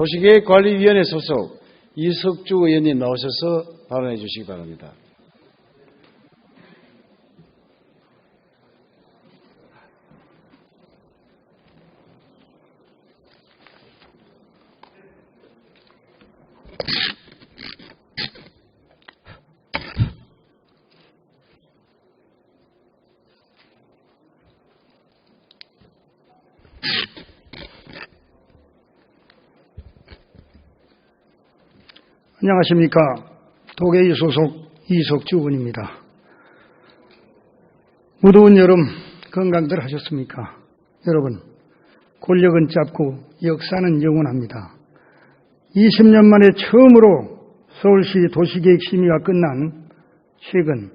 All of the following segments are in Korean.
도시계획관리위원회 소속 이석주 의원님 나오셔서 발언해 주시기 바랍니다. 안녕하십니까. 도계의 소속 이석주 의원입니다. 무더운 여름 건강들 하셨습니까? 여러분, 권력은 짧고 역사는 영원합니다. 20년 만에 처음으로 서울시 도시계획 심의가 끝난 최근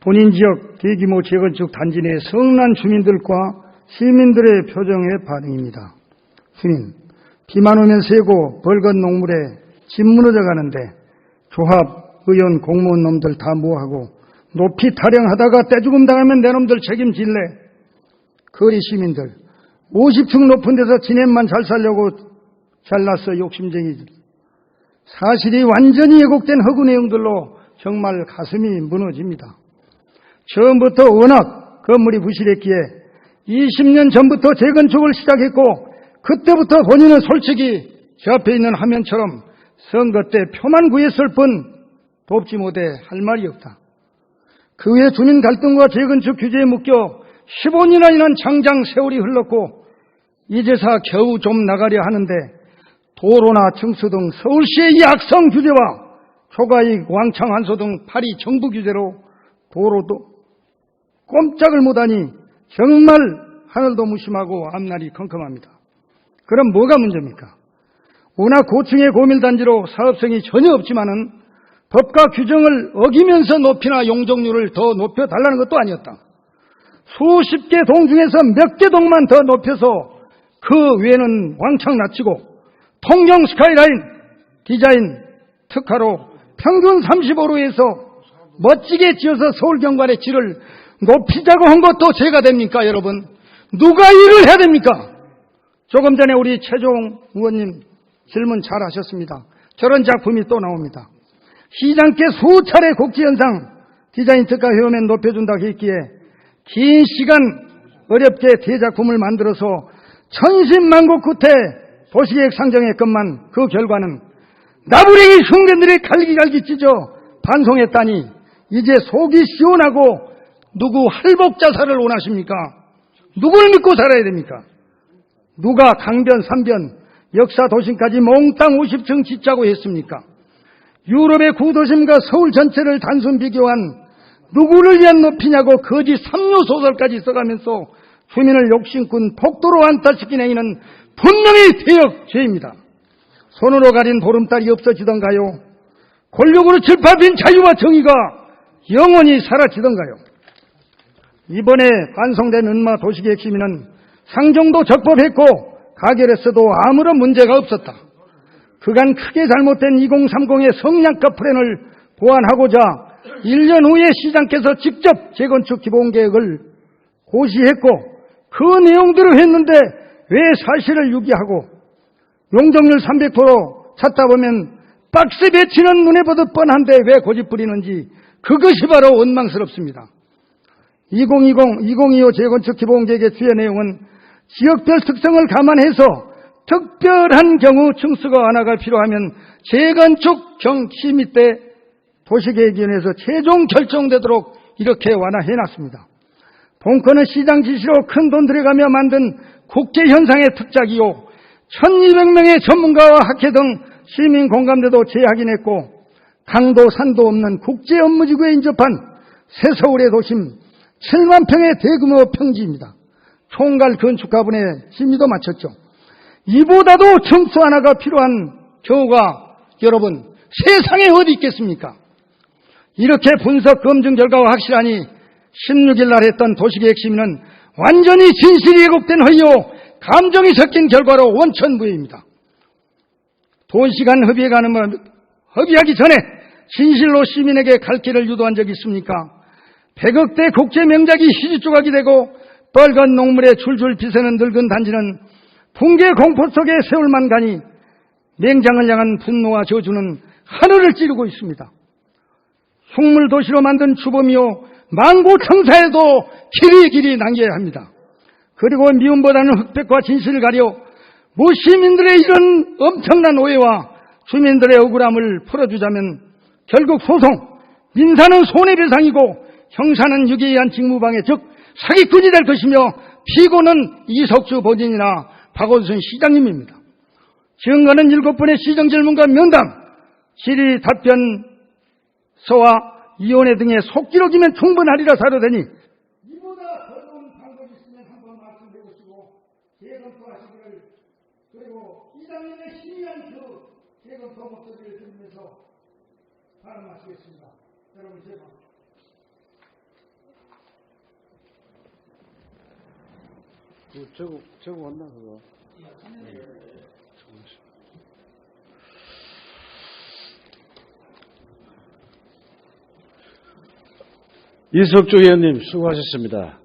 본인 지역 대규모 재건축 단지 내 성난 주민들과 시민들의 표정의 반응입니다. 주민, 비만 오면 새고 벌건 농물에 집 무너져 가는데 조합, 의원, 공무원 놈들 다 뭐하고 높이 타령하다가 떼죽음 당하면 내 놈들 책임질래. 거리 시민들 50층 높은 데서 지낸만 잘 살려고 잘났어 욕심쟁이들. 사실이 완전히 왜곡된 허구 내용들로 정말 가슴이 무너집니다. 처음부터 워낙 건물이 부실했기에 20년 전부터 재건축을 시작했고 그때부터 본인은 솔직히 제 앞에 있는 화면처럼 선거 때 표만 구했을 뿐 돕지 못해 할 말이 없다. 그 후에 주민 갈등과 재건축 규제에 묶여 15년이나 지난 장장 세월이 흘렀고 이제사 겨우 좀 나가려 하는데 도로나 청수 등 서울시의 약성 규제와 초과이익 왕창 한소 등 파리 정부 규제로 도로도 꼼짝을 못하니 정말 하늘도 무심하고 앞날이 컴컴합니다. 그럼 뭐가 문제입니까? 워낙 고층의 고밀단지로 사업성이 전혀 없지만은 법과 규정을 어기면서 높이나 용적률을 더 높여달라는 것도 아니었다. 수십 개 동 중에서 몇 개 동만 더 높여서 그 외에는 왕창 낮추고 통영 스카이라인 디자인 특화로 평균 35로에서 멋지게 지어서 서울 경관의 질을 높이자고 한 것도 죄가 됩니까, 여러분? 누가 일을 해야 됩니까? 조금 전에 우리 최종 의원님 질문 잘 하셨습니다. 저런 작품이 또 나옵니다. 시장께 수차례 국지현상 디자인 특화 회원면 높여준다고 했기에 긴 시간 어렵게 대작품을 만들어서 천신만고 끝에 도시계획 상정했건만 그 결과는 나부랭이 흉견들이 갈기갈기 찢어 반송했다니 이제 속이 시원하고 누구 할복 자살을 원하십니까? 누굴 믿고 살아야 됩니까? 누가 강변, 삼변, 역사 도심까지 몽땅 50층 짓자고 했습니까? 유럽의 구도심과 서울 전체를 단순 비교한 누구를 위한 높이냐고 거짓 삼류 소설까지 써가면서 주민을 욕심꾼 폭도로 안타시킨 행위는 분명히 대역죄입니다. 손으로 가린 보름달이 없어지던가요? 권력으로 질파빈 자유와 정의가 영원히 사라지던가요? 이번에 반송된 은마 도시계획 심의는 상정도 적법했고 가결했어도 아무런 문제가 없었다. 그간 크게 잘못된 2030의 성량급 플랜을 보완하고자 1년 후에 시장께서 직접 재건축 기본계획을 고시했고 그 내용대로 했는데 왜 사실을 유기하고 용적률 300% 찾다 보면 박스 배치는 눈에 보듯 뻔한데 왜 고집 부리는지 그것이 바로 원망스럽습니다. 2020, 2025 재건축 기본계획의 주요 내용은 지역별 특성을 감안해서 특별한 경우 층수가 완화가 필요하면 재건축 경심의 때 도시계획위원회에서 최종 결정되도록 이렇게 완화해놨습니다. 본건은 시장 지시로 큰 돈 들여가며 만든 국제 현상의 특작이요. 1200명의 전문가와 학회 등 시민 공감대도 재확인했고 강도 산도 없는 국제 업무지구에 인접한 새서울의 도심 7만 평의 대규모 평지입니다. 총괄 건축가분의 심의도 마쳤죠. 이보다도 청수 하나가 필요한 경우가 여러분 세상에 어디 있겠습니까? 이렇게 분석 검증 결과가 확실하니 16일 날 했던 도시계획 심의는 완전히 진실이 왜곡된 허위요 감정이 섞인 결과로 원천무효입니다. 도시간 협의에 가는 뭐 협의하기 전에 진실로 시민에게 갈 길을 유도한 적이 있습니까? 100억대 국제 명작이 희지 조각이 되고 빨간 농물에 줄줄 비새는 늙은 단지는 붕괴 공포 속에 세월만 가니 맹장을 향한 분노와 저주는 하늘을 찌르고 있습니다. 흉물 도시로 만든 주범이요 망고 청사에도 길이 길이 남겨야 합니다. 그리고 미움보다는 흑백과 진실을 가려 무시민들의 이런 엄청난 오해와 주민들의 억울함을 풀어주자면 결국 소송, 민사는 손해배상이고 형사는 유기한 직무방해 즉 사기꾼이 될 것이며 피고는 이석주 본인이나 박원순 시장님입니다. 증거는 일곱 번의 시정 질문과 면담, 질의 답변서와 위원회 등의 속기록이면 충분하리라 사료되니 이보다 더 좋은 방법이 있으면 한번 말씀해 보시고 재검토하시기를 그리고 이장님의 신의한 그 재검토 목소리를 들으면서 발언하시겠습니다. 여러분 제발. 저거, 저거 왔나, 그거? 이석주 의원님 수고하셨습니다.